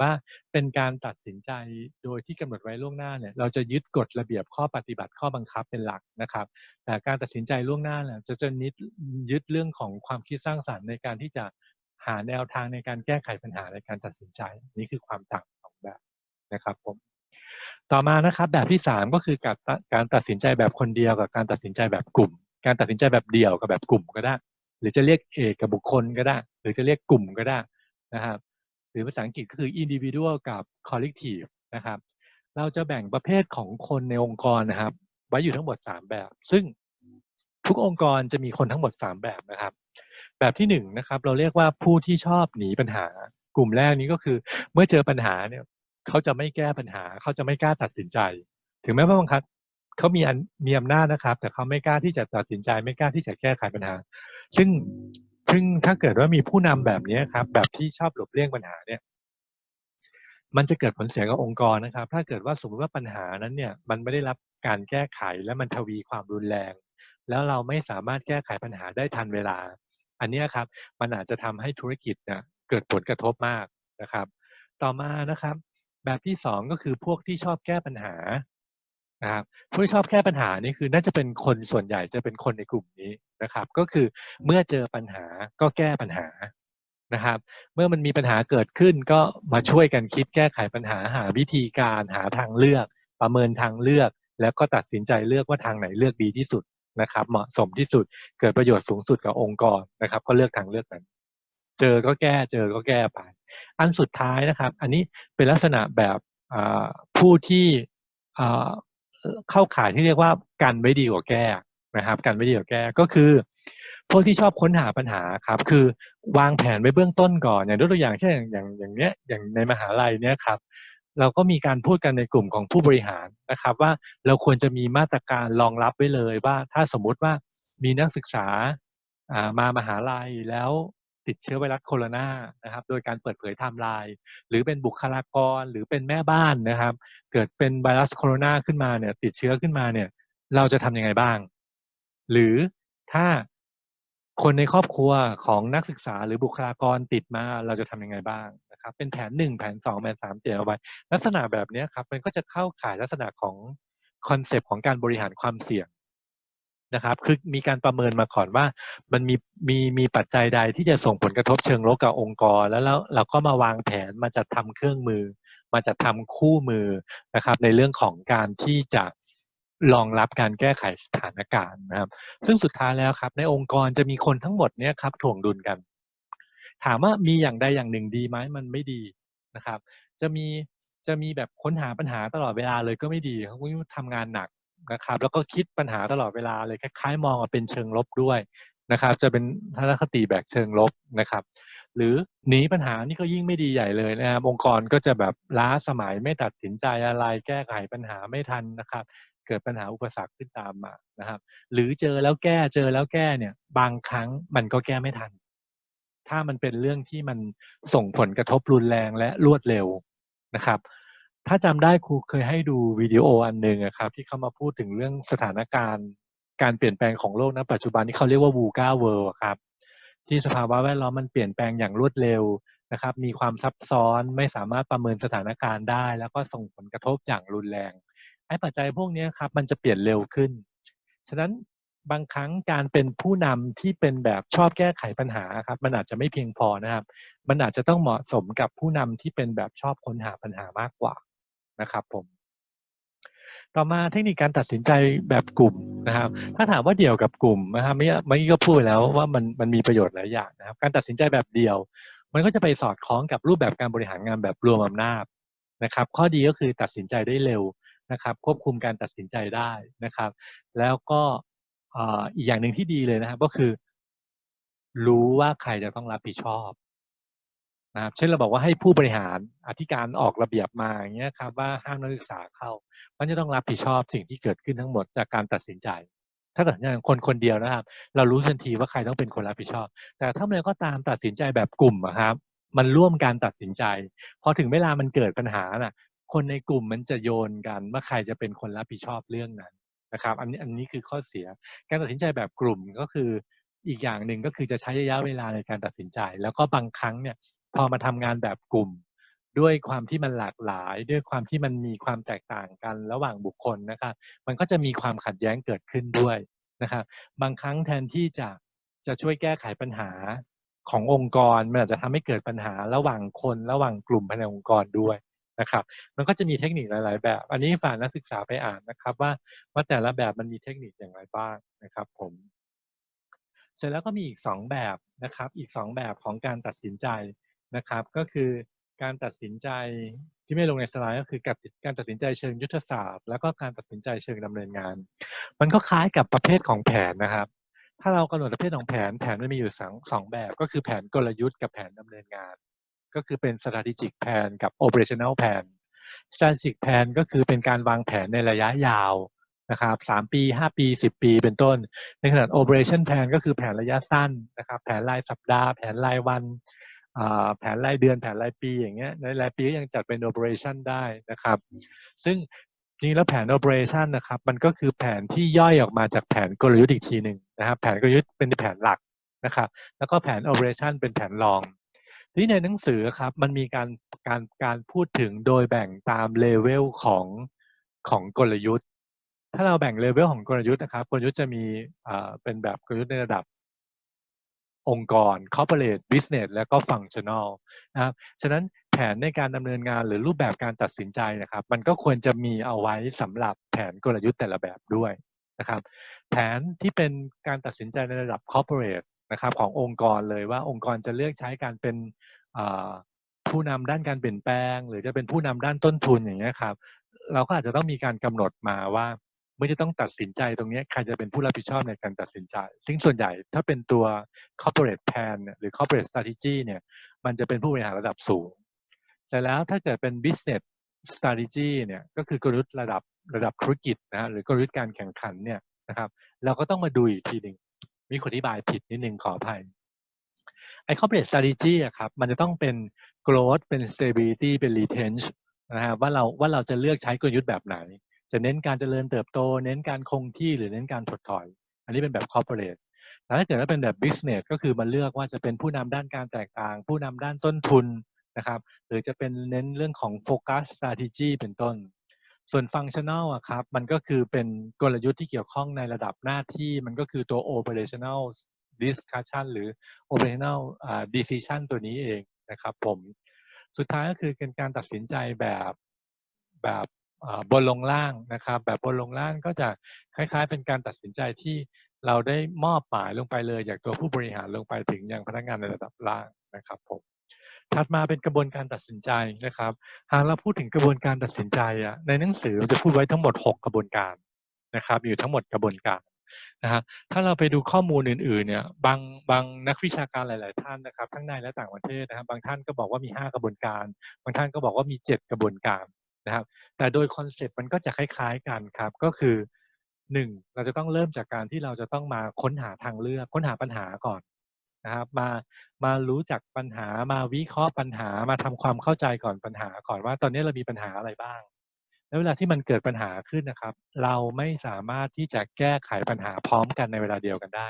ว่าเป็นการตัดสินใจโดยที่กำหนดไว้ล่วงหน้าเนี่ยเราจะยึดกฎระเบียบข้อปฏิบัติข้อบังคับเป็นหลักนะครับแต่การตัดสินใจล่วงหน้าเนี่ยจะจะนิดยึดเรื่องของความคิดสร้างสรรค์ในการที่จะหาแนวทางในการแก้ไขปัญหาในการตัดสินใจ นี่คือความต่างของแบบนะครับผมต่อมานะครับแบบที่ 3 ก็คือการการตัดสินใจแบบคนเดียวกับการตัดสินใจแบบกลุ่ม การตัดสินใจแบบเดี่ยวกับแบบกลุ่มก็ได้ หรือจะเรียกเอกกับบุคคลก็ได้ หรือจะเรียกกลุ่มก็ได้นะครับ หรือภาษาอังกฤษก็คือ individual กับ collective นะครับ เราจะแบ่งประเภทของคนในองค์กรนะครับ ไว้อยู่ทั้งหมด 3 แบบ ซึ่งทุกองค์กรจะมีคนทั้งหมด 3 แบบนะครับ แบบที่1นนะครับ เราเรียกว่าผู้ที่ชอบหนีปัญหา กลุ่มแรกนี้ก็คือ เมื่อเจอปัญหาเนี่ยเขาจะไม่แก้ปัญหา เขาจะไม่กล้าตัดสินใจ ถึงแม้ว่าบางครั้งเขามีมีอำนาจนะครับ แต่เขาไม่กล้าที่จะตัดสินใจ ไม่กล้าที่จะแก้ไขปัญหา ซึ่ง ซึ่งถ้าเกิดว่ามีผู้นำแบบนี้ครับ แบบที่ชอบหลบเลี่ยงปัญหาเนี่ย มันจะเกิดผลเสียกับองค์กรนะครับ ถ้าเกิดว่าสมมติว่าปัญหานั้นเนี่ย มันไม่ได้รับการแก้ไขและมันทวีความรุนแรง แล้วเราไม่สามารถแก้ไขปัญหาได้ทันเวลา อันนี้ครับ มันอาจจะทำให้ธุรกิจเนี่ยเกิดผลกระทบมากนะครับ ต่อมานะครับ แบบที่สองก็คือพวกที่ชอบแก้ปัญหา นะครับผู้ที่ชอบแก้ปัญหานี่คือน่าจะเป็นคนส่วนใหญ่จะเป็นคนในกลุ่มนี้นะครับ ก็คือเมื่อเจอปัญหาก็แก้ปัญหานะครับ เมื่อมันมีปัญหาเกิดขึ้นก็มาช่วยกันคิดแก้ไขปัญหาหาวิธีการหาทางเลือก ประเมินทางเลือก แล้วก็ตัดสินใจเลือกว่าทางไหนเลือกดีที่สุดนะครับ เหมาะสมที่สุดเกิดประโยชน์สูงสุดกับองค์กรนะครับ ก็เลือกทางเลือกนั้นเจอก็แก้เจอก็แก้ไป อันสุดท้ายนะครับ อันนี้เป็นลักษณะแบบผู้ที่ เข้าข่ายที่เรียกว่ากันไว้ดีกว่าแก้นะครับกันไว้ดีกว่าแก้ก็คือ พวกที่ชอบค้นหาปัญหาครับ คือวางแผนไว้เบื้องต้นก่อน อย่างยกตัวอย่างเช่นอย่างอย่างเนี้ยอย่างในมหาลัยเนี้ยครับเราก็มีการพูดกันในกลุ่มของผู้บริหารนะครับ ว่าเราควรจะมีมาตรการรองรับไว้เลยว่าถ้าสมมุติว่ามีนักศึกษามามหาลัยแล้ว ติดเชื้อไวรัสโคโรนานะครับ โดยการเปิดเผยไทม์ไลน์หรือเป็นบุคลากรหรือเป็นแม่บ้านนะครับ เกิดเป็นไวรัสโคโรนาขึ้นมาเนี่ย ติดเชื้อขึ้นมาเนี่ย เราจะทำยังไงบ้าง หรือถ้าคนในครอบครัวของนักศึกษาหรือบุคลากรติดมาเราจะทำยังไงบ้างนะครับ เป็นแผนหนึ่งแผนสองแผนสามเตรียมเอาไว้ลักษณะแบบนี้ครับ มันก็จะเข้าข่ายลักษณะของคอนเซปต์ของการบริหารความเสี่ยง นะครับคือมีการประเมินมาก่อนว่ามันมีมีมีปัจจัยใดที่จะส่งผลกระทบเชิงลบกับองค์กร แล้วแล้วเราก็มาวางแผนมาจัดทำเครื่องมือ มาจัดทำคู่มือนะครับในเรื่องของการที่จะรองรับการแก้ไขสถานการณ์นะครับ ซึ่งสุดท้ายแล้วครับ ในองค์กรจะมีคนทั้งหมดเนี่ยครับถ่วงดุลกัน ถามว่ามีอย่างใดอย่างหนึ่งดีไหมมันไม่ดีนะครับ จะมีจะมีแบบค้นหาปัญหาตลอดเวลาเลยก็ไม่ดีเขาทำงานหนัก นะครับ แล้วก็คิดปัญหาตลอดเวลาเลยคล้ายๆ มองว่าเป็นเชิงลบด้วยนะครับ จะเป็นทัศนคติแบบเชิงลบนะครับ หรือหนีปัญหานี่ก็ยิ่งไม่ดีใหญ่เลยนะครับองค์กรก็จะแบบล้าสมัยไม่ตัดสินใจอะไรแก้ไขปัญหาไม่ทันนะครับเกิดปัญหาอุปสรรคขึ้นตามมานะครับ หรือเจอแล้วแก้เจอแล้วแก้เนี่ย บางครั้งมันก็แก้ไม่ทัน ถ้ามันเป็นเรื่องที่มันส่งผลกระทบรุนแรงและรวดเร็วนะครับ ถ้าจำได้ครูเคยให้ดูวิดีโออันหนึ่งครับ ที่เขามาพูดถึงเรื่องสถานการณ์การเปลี่ยนแปลงของโลกณปัจจุบันที่เขาเรียกว่าวูกาเวิลด์ครับที่สภาวะแวดล้อมมันเปลี่ยนแปลงอย่างรวดเร็วนะครับ มีความซับซ้อนไม่สามารถประเมินสถานการณ์ได้ แล้วก็ส่งผลกระทบอย่างรุนแรงไอ้ปัจจัยพวกนี้ครับมันจะเปลี่ยนเร็วขึ้น ฉะนั้นบางครั้งการเป็นผู้นำที่เป็นแบบชอบแก้ไขปัญหาครับ มันอาจจะไม่เพียงพอนะครับ มันอาจจะต้องเหมาะสมกับผู้นำที่เป็นแบบชอบค้นหาปัญหามากกว่า นะครับผมต่อมาเทคนิคการตัดสินใจแบบกลุ่มนะครับ ถ้าถามว่าเดี่ยวกับกลุ่มนะครับเมื่อเมื่อกี้ก็พูดแล้วว่ามันมันมีประโยชน์หลายอย่างนะครับ การตัดสินใจแบบเดี่ยว มันก็จะไปสอดคล้องกับรูปแบบการบริหารงานแบบรวมอำนาจนะครับ ข้อดีก็คือตัดสินใจได้เร็วนะครับ ควบคุมการตัดสินใจได้นะครับ แล้วก็อีกอย่างหนึ่งที่ดีเลยนะครับ ก็คือ รู้ว่าใครจะต้องรับผิดชอบ นะครับเช่นเราบอกว่าให้ผู้บริหารอธิการออกระเบียบมาอย่างเงี้ยครับว่าห้ามนักศึกษาเข้า มันจะต้องรับผิดชอบสิ่งที่เกิดขึ้นทั้งหมดจากการตัดสินใจ ถ้าเกิดอย่างคนคนเดียวนะครับ เรารู้ทันทีว่าใครต้องเป็นคนรับผิดชอบ แต่ถ้าเมื่อก็ตามตัดสินใจแบบกลุ่มครับ มันร่วมการตัดสินใจพอถึงเวลามันเกิดปัญหาน่ะ คนในกลุ่มมันจะโยนกันว่าใครจะเป็นคนรับผิดชอบเรื่องนั้นนะครับ อันนี้อันนี้คือข้อเสีย การตัดสินใจแบบกลุ่มก็คือ อีกอย่างหนึ่งก็คือจะใช้ระยะเวลาในการตัดสินใจ แล้วก็บางครั้งเนี่ยพอมาทำงานแบบกลุ่ม ด้วยความที่มันหลากหลาย ด้วยความที่มันมีความแตกต่างกันระหว่างบุคคลนะครับ มันก็จะมีความขัดแย้งเกิดขึ้นด้วยนะครับบางครั้งแทนที่จะจะช่วยแก้ไขปัญหาขององค์กรมันอาจจะทำให้เกิดปัญหาระหว่างคนระหว่างกลุ่มภายในองค์กรด้วยนะครับ มันก็จะมีเทคนิคหลาย ๆ แบบ อันนี้ฝากนักศึกษาไปอ่านนะครับ ว่าว่าแต่ละแบบมันมีเทคนิคอย่างไรบ้างนะครับ ผม เสร็จแล้วก็มีอีกสองแบบนะครับ อีกสองแบบของการตัดสินใจนะครับ ก็คือการตัดสินใจที่ไม่ลงในสไลด์ก็คือการการตัดสินใจเชิงยุทธศาสตร์ แล้วก็การตัดสินใจเชิงดำเนินงาน มันก็คล้ายกับประเภทของแผนนะครับ ถ้าเรากำหนดประเภทของแผนแผนมันมีอยู่สองสองแบบ ก็คือแผนกลยุทธ์กับแผนดำเนินงาน ก็คือเป็น strategic plan กับ operational plan strategic plan ก็คือเป็นการวางแผนในระยะยาว นะครับสามปีห้าปีสิบปีเป็นต้น ในขณะ operation plan ก็คือแผนระยะสั้นนะครับ แผนรายสัปดาห์ แผนรายวันแผนรายเดือนแผนรายปีอย่างเงี้ยในรายปีก็ยังจัดเป็น operation ได้นะครับ ซึ่งจริงแล้วแผน operation นะครับ มันก็คือแผนที่ย่อยออกมาจากแผนกลยุทธ์อีกทีหนึ่งนะครับ แผนกลยุทธ์เป็นแผนหลักนะครับ แล้วก็แผน operation เป็นแผนรอง ที่ในหนังสือครับมันมีการการการพูดถึงโดยแบ่งตามเลเวลของของกลยุทธ์ ถ้าเราแบ่งเลเวลของกลยุทธ์นะครับกลยุทธ์จะมีเป็นแบบกลยุทธ์ในระดับองค์กร corporate business แล้วก็ functional นะครับ ฉะนั้นแผนในการดำเนินงานหรือรูปแบบการตัดสินใจนะครับ มันก็ควรจะมีเอาไว้สำหรับแผนกลยุทธ์แต่ละแบบด้วยนะครับ แผนที่เป็นการตัดสินใจในระดับ corporate นะครับขององค์กรเลยว่าองค์กรจะเลือกใช้การเป็นผู้นำด้านการเปลี่ยนแปลง หรือจะเป็นผู้นำด้านต้นทุนอย่างเงี้ยครับ เราก็อาจจะต้องมีการกำหนดมาว่า เมื่อจะต้องตัดสินใจตรงนี้ใครจะเป็นผู้รับผิดชอบในการตัดสินใจ ซึ่งส่วนใหญ่ถ้าเป็นตัว corporate plan หรือ corporate strategy เนี่ย มันจะเป็นผู้บริหารระดับสูง แต่แล้วถ้าเกิดเป็น business strategy เนี่ย ก็คือกลยุทธ์ระดับระดับธุรกิจนะฮะหรือกลยุทธ์การแข่งขันเนี่ยนะครับ เราก็ต้องมาดูอีกทีหนึ่ง มีคนอธิบายผิดนิดนึงขออภัย ไอ้ corporate strategy อะครับ มันจะต้องเป็น growth เป็น stability เป็น retention นะครับว่าเราว่าเราจะเลือกใช้กลยุทธ์แบบไหน จะเน้นการเจริญเติบโต เน้นการคงที่หรือเน้นการถดถอย อันนี้เป็นแบบ corporate แต่ถ้าเกิดว่าเป็นแบบ business ก็คือมาเลือกว่าจะเป็นผู้นำด้านการแตกต่าง ผู้นำด้านต้นทุนนะครับ หรือจะเป็นเน้นเรื่องของ focus strategy เป็นต้น ส่วน functional อะครับมันก็คือเป็นกลยุทธ์ที่เกี่ยวข้องในระดับหน้าที่มันก็คือตัว operational discussion หรือ operational decision ตัวนี้เองนะครับผม สุดท้ายก็คือเป็นการตัดสินใจแบบแบบ บนลงล่างนะครับ แบบบนลงล่างก็จะคล้ายๆ เป็นการตัดสินใจที่เราได้มอบหมายลงไปเลยจากตัวผู้บริหารลงไปถึงยังพนักงานในระดับล่างนะครับผมถัดมาเป็นกระบวนการตัดสินใจนะครับ หากเราพูดถึงกระบวนการตัดสินใจอะในหนังสือจะพูดไว้ทั้งหมด 6 กระบวนการนะครับ อยู่ทั้งหมดกระบวนการนะฮะถ้าเราไปดูข้อมูลอื่นๆเนี่ยบางบางนักวิชาการหลาย ๆ ท่านนะครับ ทั้งในและต่างประเทศนะครับบางท่านก็บอกว่ามี 5 กระบวนการ บางท่านก็บอกว่ามี 7 กระบวนการ นะครับ แต่โดยคอนเซ็ปต์มันก็จะคล้ายๆกันครับ ก็คือหนึ่งเราจะต้องเริ่มจากการที่เราจะต้องมาค้นหาทางเลือก ค้นหาปัญหาก่อนนะครับ มามารู้จักปัญหามาวิเคราะห์ปัญหามาทำความเข้าใจก่อนปัญหาก่อนว่า ตอนนี้เรามีปัญหาอะไรบ้าง แล้วเวลาที่มันเกิดปัญหาขึ้นนะครับ เราไม่สามารถที่จะแก้ไขปัญหาพร้อมกันในเวลาเดียวกันได้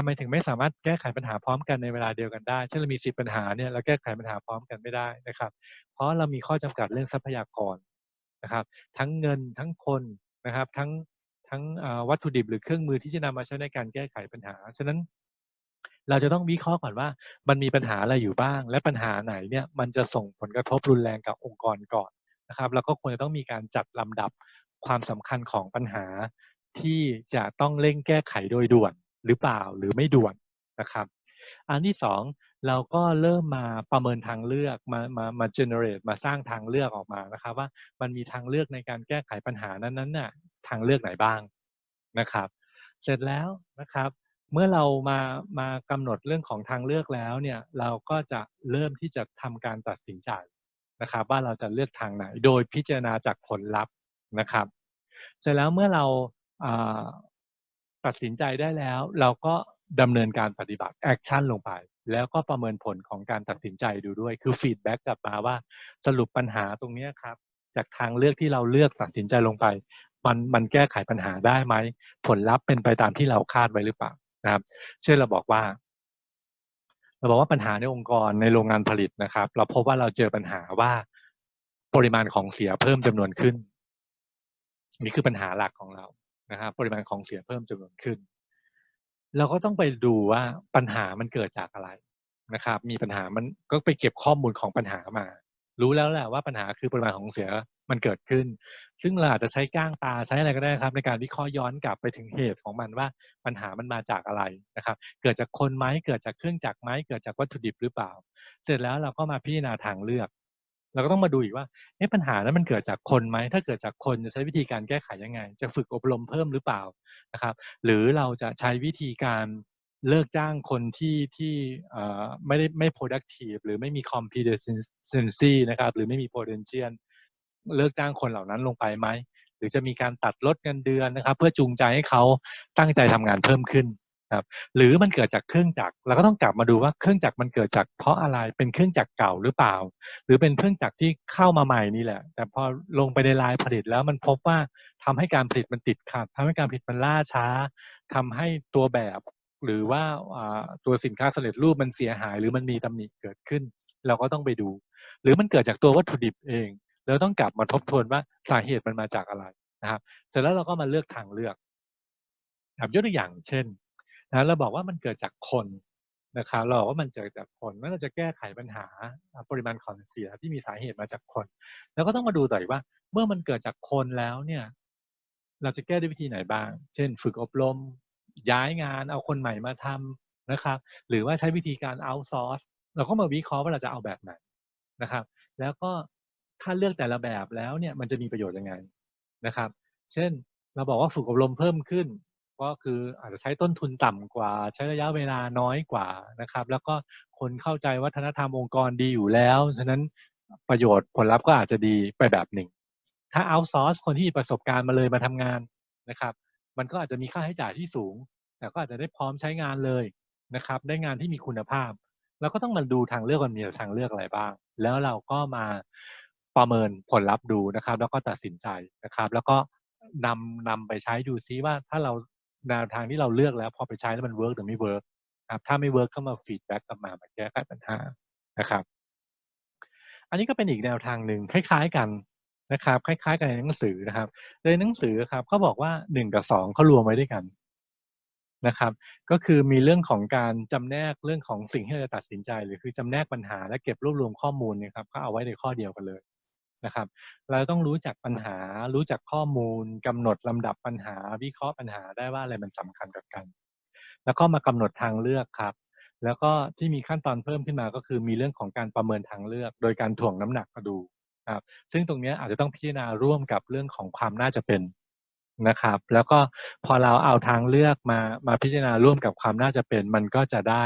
ทำไมถึงไม่สามารถแก้ไขปัญหาพร้อมกันในเวลาเดียวกันได้ เช่นเรามีสิบปัญหาเนี่ยเราแก้ไขปัญหาพร้อมกันไม่ได้นะครับ เพราะเรามีข้อจำกัดเรื่องทรัพยากรนะครับ ทั้งเงินทั้งคนนะครับ ทั้งทั้งวัตถุดิบหรือเครื่องมือที่จะนำมาใช้ในการแก้ไขปัญหา ฉะนั้นเราจะต้องวิเคราะห์ก่อนว่า มันมีปัญหาอะไรอยู่บ้าง และปัญหาไหนเนี่ยมันจะส่งผลกระทบรุนแรงกับองค์กรก่อนนะครับแล้วก็ควรจะต้องมีการจัดลำดับความสำคัญของปัญหาที่จะต้องเร่งแก้ไขโดยด่วน หรือเปล่าหรือไม่ด่วนนะครับ อันที่สองเราก็เริ่มมาประเมินทางเลือกมามามา generate มาสร้างทางเลือกออกมานะครับ ว่ามันมีทางเลือกในการแก้ไขปัญหานั้นๆน่ะทางเลือกไหนบ้างนะครับ เสร็จแล้วนะครับเมื่อเรามามากำหนดเรื่องของทางเลือกแล้วเนี่ยเราก็จะเริ่มที่จะทำการตัดสินใจนะครับ ว่าเราจะเลือกทางไหน โดยพิจารณาจากผลลัพธ์นะครับ เสร็จแล้วเมื่อเรา ตัดสินใจได้แล้ว เราก็ดำเนินการปฏิบัติแอคชั่นลงไป แล้วก็ประเมินผลของการตัดสินใจดูด้วย คือฟีดแบ็กกลับมาว่าสรุปปัญหาตรงนี้ครับ จากทางเลือกที่เราเลือกตัดสินใจลงไป มันมันแก้ไขปัญหาได้ไหม ผลลัพธ์เป็นไปตามที่เราคาดไว้หรือเปล่านะครับ เช่นเราบอกว่า เราบอกว่าปัญหาในองค์กรในโรงงานผลิตนะครับ เราพบว่าเราเจอปัญหาว่าปริมาณของเสียเพิ่มจำนวนขึ้น นี่คือปัญหาหลักของเรา นะครับปริมาณของเสียเพิ่มจำนวนขึ้น เราก็ต้องไปดูว่าปัญหามันเกิดจากอะไรนะครับ มีปัญหามันก็ไปเก็บข้อมูลของปัญหามา รู้แล้วแหละว่าปัญหาคือปริมาณของเสียมันเกิดขึ้น ซึ่งเราอาจจะใช้ก้างตาใช้อะไรก็ได้ครับ ในการวิเคราะห์ย้อนกลับไปถึงเหตุของมันว่าปัญหามันมาจากอะไรนะครับ เกิดจากคนไหมเกิดจากเครื่องจักรไหมเกิดจากวัตถุดิบหรือเปล่า เสร็จแล้วเราก็มาพิจารณาทางเลือก เราก็ต้องมาดูอีกว่าเอ๊ะปัญหานั้นมันเกิดจากคนไหมถ้าเกิดจากคนจะใช้วิธีการแก้ไขยังไง จะฝึกอบรมเพิ่มหรือเปล่านะครับ หรือเราจะใช้วิธีการเลิกจ้างคนที่ที่ไม่ได้ไม่ productive หรือไม่มี competency นะครับหรือไม่มี potential เลิกจ้างคนเหล่านั้นลงไปไหมหรือจะมีการตัดลดเงินเดือนนะครับ เพื่อจูงใจให้เขาตั้งใจทำงานเพิ่มขึ้น ครับหรือมันเกิดจากเครื่องจักรเราก็ต้องกลับมาดูว่าเครื่องจักรมันเกิดจากเพราะอะไรเป็นเครื่องจักรเก่าหรือเปล่า หรือเป็นเครื่องจักรที่เข้ามาใหม่นี่แหละ แต่พอลงไปในลายผลิตแล้วมันพบว่าทำให้การผลิตมันติดขัดทำให้การผลิตมันล่าช้าทำให้ตัวแบบ หรือว่าตัวสินค้าสำเร็จรูปมันเสียหาย หรือมันมีตำหนิเกิดขึ้น เราก็ต้องไปดู หรือมันเกิดจากตัววัตถุดิบเองเราต้องกลับมาทบทวนว่าสาเหตุมันมาจากอะไรนะครับเสร็จแล้วเราก็มาเลือกทางเลือกยกตัวอย่างเช่น นะเราบอกว่ามันเกิดจากคนนะครับเราบอกว่ามันเกิดจากคนว่าเราจะแก้ไขปัญหาปริมาณของเสียที่มีสาเหตุมาจากคน แล้วก็ต้องมาดูต่อยว่า เมื่อมันเกิดจากคนแล้วเนี่ย เราจะแก้ด้วยวิธีไหนบ้าง เช่น ฝึกอบรม ย้ายงานเอาคนใหม่มาทำนะครับ หรือว่าใช้วิธีการเอาซอร์สเราก็มาวิเคราะห์ว่าเราจะเอาแบบไหนนะครับ แล้วก็ถ้าเลือกแต่ละแบบแล้วเนี่ยมันจะมีประโยชน์ยังไงนะครับ เช่น เราบอกว่าฝึกอบรมเพิ่มขึ้น ก็คืออาจจะใช้ต้นทุนต่ำกว่า ใช้ระยะเวลาน้อยกว่านะครับ แล้วก็คนเข้าใจวัฒนธรรมองค์กรดีอยู่แล้วฉะนั้นประโยชน์ผลลัพธ์ก็อาจจะดีไปแบบหนึ่ง ถ้าเอาซอร์สคนที่มีประสบการณ์มาเลยมาทำงานนะครับ มันก็อาจจะมีค่าใช้จ่ายที่สูง แต่ก็อาจจะได้พร้อมใช้งานเลยนะครับ ได้งานที่มีคุณภาพเราก็ต้องมาดูทางเลือกมันมีทางเลือกอะไรบ้าง แล้วเราก็มาประเมินผลลัพธ์ดูนะครับ แล้วก็ตัดสินใจนะครับ แล้วก็นำนำไปใช้ดูซิว่าถ้าเรา แนวทางที่เราเลือกแล้วพอไปใช้แล้วมันเวิร์กหรือไม่เวิร์กครับถ้าไม่เวิร์กก็มาฟีดแบ็กกลับมามาแก้ไขปัญหานะครับ อันนี้ก็เป็นอีกแนวทางหนึ่งคล้าย ๆกันนะครับ คล้าย ๆ กันในหนังสือนะครับในหนังสือครับเขาบอกว่าหนึ่งกับสองเขารวมไว้ด้วยกันนะครับ ก็คือมีเรื่องของการจำแนกเรื่องของสิ่งที่เราจะตัดสินใจหรือคือจำแนกปัญหาและเก็บรวบรวมข้อมูลนี่ครับก็เอาไว้ในข้อเดียวกันเลย นะครับ เราต้องรู้จักปัญหา รู้จักข้อมูลกำหนดลำดับปัญหา วิเคราะห์ปัญหาได้ว่าอะไรมันสำคัญกับกัน แล้วก็มากำหนดทางเลือกครับ แล้วก็ที่มีขั้นตอนเพิ่มขึ้นมาก็คือมีเรื่องของการประเมินทางเลือก โดยการถ่วงน้ำหนักมาดูครับซึ่งตรงนี้อาจจะต้องพิจารณาร่วมกับเรื่องของความน่าจะเป็นนะครับ แล้วก็พอเราเอาทางเลือกมามาพิจารณาร่วมกับความน่าจะเป็น มันก็จะได้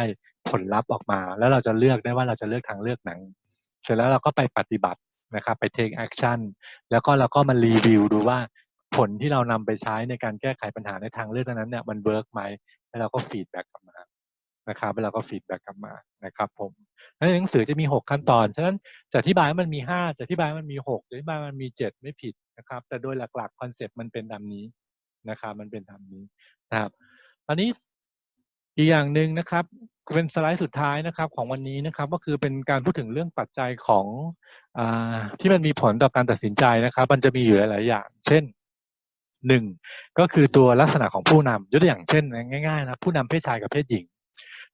ผลลัพธ์ออกมา แล้วเราจะเลือกได้ว่าเราจะเลือกทางเลือกไหนเสร็จแล้วเราก็ไปปฏิบัติ นะครับไป take action แล้วก็เราก็มารีวิวดูว่าผลที่เรานำไปใช้ในการแก้ไขปัญหาในทางเลือกนั้นเนี่ยมันเวิร์กไหมแล้วเราก็ฟีดแบ็กกลับมานะครับแล้วเราก็ฟีดแบ็กกลับมานะครับผมในหนังสือจะมี 6 ขั้นตอน ฉะนั้นจะอธิบายมันมี 5จะอธิบายมันมี6จะอธิบายมันมี 7 ไม่ผิดนะครับ แต่โดยหลักๆคอนเซปต์มันเป็นตามนี้นะครับ มันเป็นตามนี้นะครับ ตอนนี้อีกอย่างหนึ่งนะครับ เป็นสไลด์สุดท้ายนะครับของวันนี้นะครับ ก็คือเป็นการพูดถึงเรื่องปัจจัยของอที่มันมีผลต่อการตัดสินใจนะครับ มันจะมีอยู่หลาย ๆ อย่าง เช่นหนึ่งก็คือตัวลักษณะของผู้นำยกตัวอย่างเช่น ง่าย ๆ นะผู้นำเพศชายกับเพศหญิง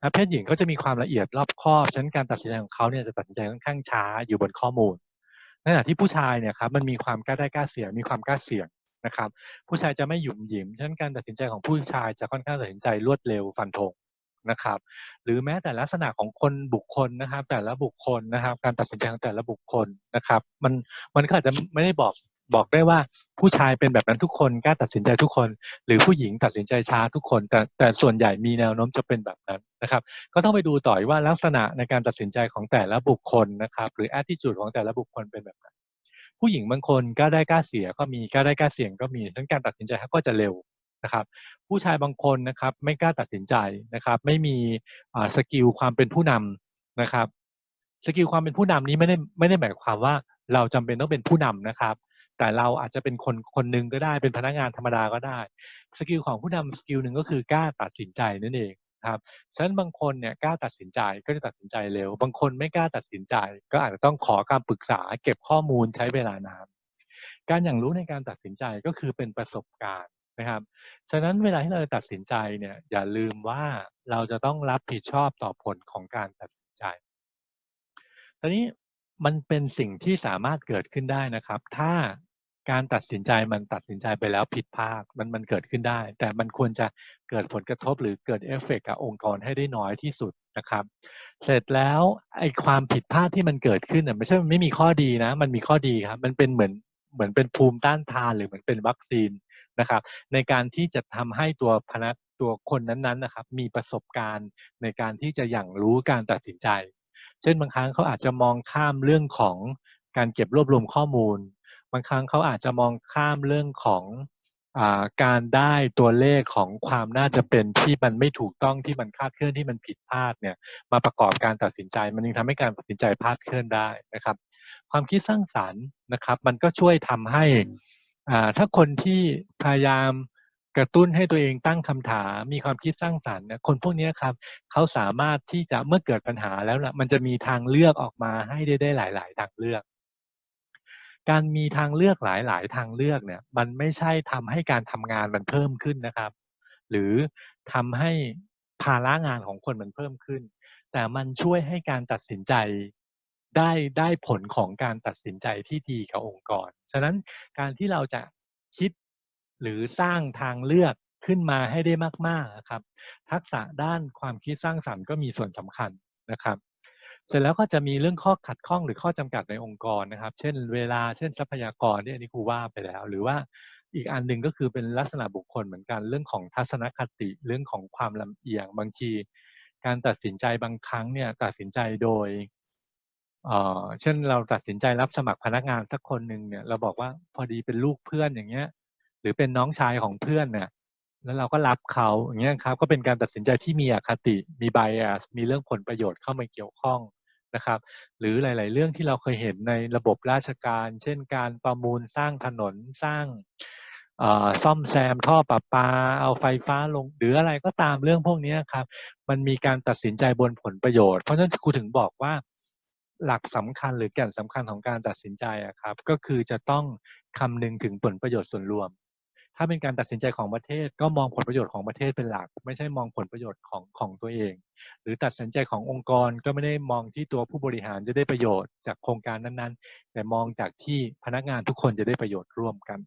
นะเพศหญิงก็จะมีความละเอียดรอบคอบฉะนั้นการตัดสินใจของเขาเนี่ยจะตัดสินใจค่อนข้างช้าอยู่บนข้อมูลในขณะที่ผู้ชายเนี่ยครับมันมีความกล้าได้กล้าเสี่ยงมีความกล้าเสี่ยงนะครับ ผู้ชายจะไม่หยุ่มหยิมฉะนั้นการตัดสินใจของผู้ชายจะค่อนข้างตัดสินใจรวดเร็วฟันธง นะครับ หรือแม้แต่ลักษณะของคนบุคคลนะครับ แต่ละบุคคลนะครับ การตัดสินใจของแต่ละบุคคลนะครับ มันมันก็อาจจะไม่ได้บอกบอกได้ว่าผู้ชายเป็นแบบนั้นทุกคนกล้าตัดสินใจทุกคน หรือผู้หญิงตัดสินใจช้าทุกคน แต่แต่ส่วนใหญ่มีแนวโน้มจะเป็นแบบนั้นนะครับ ก็ต้องไปดูต่อยว่าลักษณะในการตัดสินใจของแต่ละบุคคลนะครับ หรือ attitude ของแต่ละบุคคลเป็นแบบไหนผู้หญิงบางคนกล้าได้กล้าเสียก็มีกล้าได้กล้าเสี่ยงก็มีทั้งการตัดสินใจก็จะเร็ว นะครับผู้ชายบางคนนะครับไม่กล้าตัดสินใจนะครับไม่มีสกิลความเป็นผู้นำนะครับสกิลความเป็นผู้นำนี้ไม่ได้ไม่ได้หมายความว่าเราจำเป็นต้องเป็นผู้นำนะครับ แต่เราอาจจะเป็นคนคนหนึ่งก็ได้เป็นพนักงานธรรมดาก็ได้สกิลของผู้นำสกิลหนึ่งก็คือกล้าตัดสินใจนั่นเองครับฉะนั้นบางคนเนี่ยกล้าตัดสินใจก็จะตัดสินใจเร็ว บางคนไม่กล้าตัดสินใจ ก็อาจจะต้องขอการปรึกษา เก็บข้อมูลใช้เวลานานการอย่างรู้ในการตัดสินใจก็คือเป็นประสบการณ์ นะครับ ฉะนั้นเวลาที่เราตัดสินใจเนี่ยอย่าลืมว่าเราจะต้องรับผิดชอบต่อผลของการตัดสินใจ ตอนนี้มันเป็นสิ่งที่สามารถเกิดขึ้นได้นะครับ ถ้าการตัดสินใจมันตัดสินใจไปแล้วผิดพลาดมันมันเกิดขึ้นได้ แต่มันควรจะเกิดผลกระทบหรือเกิดเอฟเฟกกับองค์กรให้ได้น้อยที่สุดนะครับ เสร็จแล้วไอ้ความผิดพลาดที่มันเกิดขึ้นเนี่ยไม่ใช่มันไม่มีข้อดีนะ มันมีข้อดีครับ มันเป็นเหมือนเหมือนเป็นภูมิต้านทานหรือเหมือนเป็นวัคซีน นะครับ ในการที่จะทำให้ตัวพนักตัวคนนั้นๆนะครับ มีประสบการณ์ในการที่จะอย่างรู้การตัดสินใจ เช่นบางครั้งเขาอาจจะมองข้ามเรื่องของการเก็บรวบรวมข้อมูล บางครั้งเขาอาจจะมองข้ามเรื่องของอการได้ตัวเลขของความน่าจะเป็นที่มันไม่ถูกต้องที่มันคาดเคลื่อนที่มันผิดพลาดเนี่ยมาประกอบการตัดสินใจ มันยังทำให้การตัดสินใจพลาดเคลื่อนได้นะครับ ความคิดสร้างสารรค์นะครับ มันก็ช่วยทำให้ ถ้าคนที่พยายามกระตุ้นให้ตัวเองตั้งคำถาม มีความคิดสร้างสรรค์เนี่ยคนพวกนี้ครับเขาสามารถที่จะเมื่อเกิดปัญหาแล้วนะมันจะมีทางเลือกออกมาให้ได้ได้หลาย ๆ ทางเลือก การมีทางเลือกหลาย ๆ ทางเลือกเนี่ย มันไม่ใช่ทำให้การทำงานมันเพิ่มขึ้นนะครับ หรือทำให้ภาระงานของคนมันเพิ่มขึ้น แต่มันช่วยให้การตัดสินใจ ได้ได้ผลของการตัดสินใจที่ดีกับองค์กร ฉะนั้นการที่เราจะคิดหรือสร้างทางเลือกขึ้นมาให้ได้มากๆครับ ทักษะด้านความคิดสร้างสรรค์ก็มีส่วนสำคัญนะครับ เสร็จแล้วก็จะมีเรื่องข้อขัดข้องหรือข้อจำกัดในองค์กรนะครับ เช่น เวลาเช่นทรัพยากรที่อันนี้ครูว่าไปแล้ว หรือว่าอีกอันหนึ่งก็คือเป็นลักษณะบุคคลเหมือนกันเรื่องของทัศนคติเรื่องของความลำเอียงบางทีการตัดสินใจบางครั้งเนี่ยตัดสินใจโดย เช่นเราตัดสินใจรับสมัครพนักงานสักคนหนึ่งเนี่ย เราบอกว่าพอดีเป็นลูกเพื่อนอย่างเงี้ย หรือเป็นน้องชายของเพื่อนเนี่ยแล้วเราก็รับเขาอย่างเงี้ยครับ ก็เป็นการตัดสินใจที่มีอคติมีไบแอสมีเรื่องผลประโยชน์เข้ามาเกี่ยวข้องนะครับ หรือหลาย ๆ เรื่องที่เราเคยเห็นในระบบราชการ เช่น การประมูลสร้างถนนสร้างซ่อมแซมท่อประปา เอาไฟฟ้าลง หรืออะไรก็ตามเรื่องพวกนี้ครับ มันมีการตัดสินใจบนผลประโยชน์ เพราะฉะนั้นครูถึงบอกว่า หลักสำคัญหรือแก่นสำคัญของการตัดสินใจอะครับ ก็คือจะต้องคำนึงถึงผลประโยชน์ส่วนรวม ถ้าเป็นการตัดสินใจของประเทศก็มองผลประโยชน์ของประเทศเป็นหลัก ไม่ใช่มองผลประโยชน์ของของตัวเอง หรือตัดสินใจขององค์กรก็ไม่ได้มองที่ตัวผู้บริหารจะได้ประโยชน์จากโครงการนั้นๆ แต่มองจากที่พนักงานทุกคนจะได้ประโยชน์ร่วมกัน